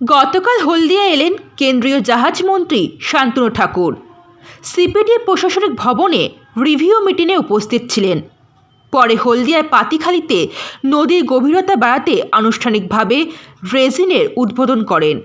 গতকাল হলদিয়া এলেন কেন্দ্রীয় জাহাজ মন্ত্রী শান্তনু ঠাকুর। সিপিডি প্রশাসনিক ভবনে রিভিউ মিটিংয়ে উপস্থিত ছিলেন। পরে হলদিয়ায় পাতিখালিতে নদীর গভীরতা বাড়াতে আনুষ্ঠানিকভাবে ড্রেজিনের উদ্বোধন করেন।